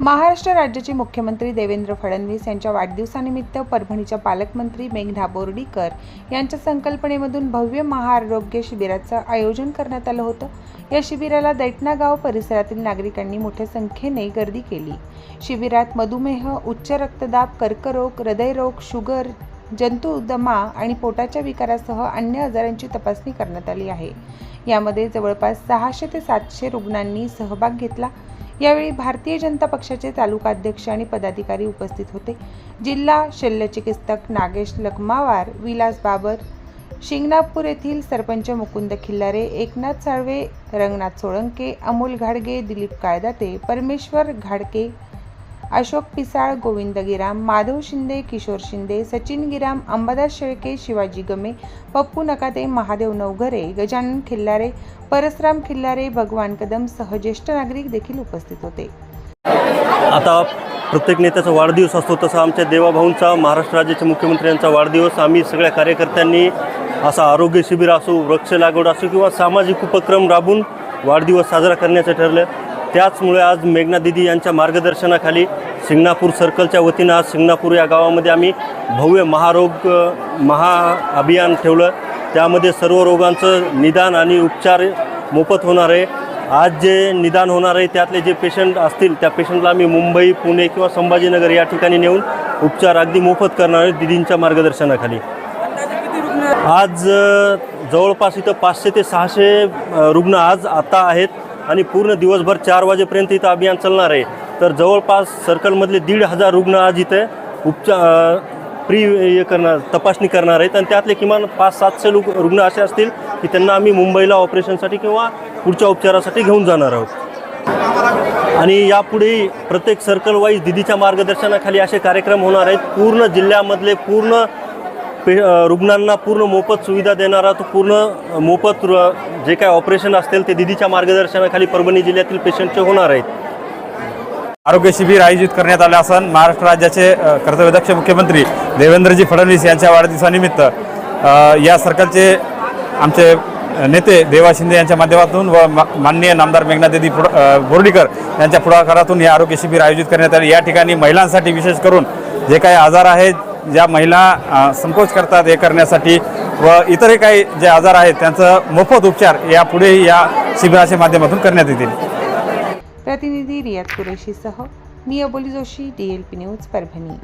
महाराष्ट्र राज्याचे मुख्यमंत्री देवेंद्र फडणवीस यांच्या वाढदिवसानिमित्त परभणीच्या पालकमंत्री मेघना बोर्डीकर यांच्या संकल्पनेमधून भव्य महाआरोग्य शिबिराचं आयोजन करण्यात आलं होतं. या शिबिराला दैटणागाव परिसरातील नागरिकांनी मोठ्या संख्येने गर्दी केली. शिबिरात मधुमेह उच्च रक्तदाब कर्करोग हृदयरोग शुगर जंतू दमा आणि पोटाच्या विकारासह अन्य आजारांची तपासणी करण्यात आली आहे. यामध्ये जवळपास सहाशे ते सातशे रुग्णांनी सहभाग घेतला. यावेळी भारतीय जनता पक्षाचे तालुका अध्यक्ष आणि पदाधिकारी उपस्थित होते. जिल्हा शल्यचिकित्सक नागेश लखमावार विलास बाबर शिंगणापूर येथील सरपंच मुकुंद खिल्लारे एकनाथ साळवे रंगनाथ सोळंके अमोल घाडगे दिलीप काळदाते परमेश्वर घाडके अशोक पिसाळ गोविंद गिराम माधव शिंदे किशोर शिंदे सचिन गिराम अंबादास शेळके शिवाजी गमे पप्पू नकाते महादेव नवघरे गजानन खिल्लारे परसराम खिल्लारे भगवान कदम सह ज्येष्ठ नागरिक देखील उपस्थित होते. आता प्रत्येक नेत्याचा वाढदिवस असतो तसा आमच्या देवाभाऊंचा महाराष्ट्र राज्याच्या मुख्यमंत्र्यांचा वाढदिवस. आम्ही सगळ्या कार्यकर्त्यांनी असा आरोग्य शिबिर असो वृक्ष लागवड असो किंवा सामाजिक उपक्रम राबून वाढदिवस साजरा करण्याचं ठरलं. त्याचमुळे आज मेघना दिदी यांच्या मार्गदर्शनाखाली सिंगणापूर सर्कलच्या वतीनं आज शिंगणापूर या गावामध्ये आम्ही भव्य महारोग महा अभियान ठेवलं. त्यामध्ये सर्व रोगांचं निदान आणि उपचार मोफत होणार आहे. आज जे निदान होणार आहे त्यातले जे पेशंट असतील त्या पेशंटला आम्ही मुंबई पुणे किंवा संभाजीनगर या ठिकाणी नेऊन उपचार अगदी मोफत करणार आहे दिदींच्या मार्गदर्शनाखाली. आज जवळपास इथं पाचशे ते सहाशे रुग्ण आज आता आहेत. आणि पूर्ण दिवसभर चार वाजेपर्यंत इथं अभियान चालणार आहे. तर जवळपास सर्कलमधले दीड हजार रुग्ण आज इथे उपचार प्री हे करणार तपासणी करणार आहेत. आणि त्यातले किमान पाच सातशे लोक रुग्ण असे असतील की त्यांना आम्ही मुंबईला ऑपरेशनसाठी किंवा पुढच्या उपचारासाठी घेऊन जाणार आहोत. आणि यापुढे प्रत्येक सर्कल वाईज दिदीच्या मार्गदर्शनाखाली असे कार्यक्रम होणार आहेत. पूर्ण जिल्ह्यामधले पूर्ण पे रुग्णांना पूर्ण मोफत सुविधा देणारा तो पूर्ण मोफत जे काय ऑपरेशन असतील ते दिदीच्या मार्गदर्शनाखाली परभणी जिल्ह्यातील पेशंटचे होणार आहेत. आरोग्य शिबिर आयोजित करण्यात आले असून महाराष्ट्र राज्याचे कर्तव्यदक्ष मुख्यमंत्री देवेंद्रजी फडणवीस यांच्या वाढदिवसानिमित्त या सर्कलचे आमचे नेते देवा शिंदे यांच्या माध्यमातून व मा- माननीय नामदार मेघनादेवी पुढ बोर्डीकर यांच्या पुढाकारातून हे आरोग्य शिबिर आयोजित करण्यात आले. या ठिकाणी महिलांसाठी विशेष करून जे काही आजार आहेत ज्या महिला संकोच करतात हे करण्यासाठी व इतरही काही जे आजार आहेत त्यांचं मोफत उपचार यापुढे या शिबिराच्या माध्यमातून करण्यात येतील. प्रतिनिधी रियाज कुरेशीसह मी Aboli Joshi D L P news Parbhani.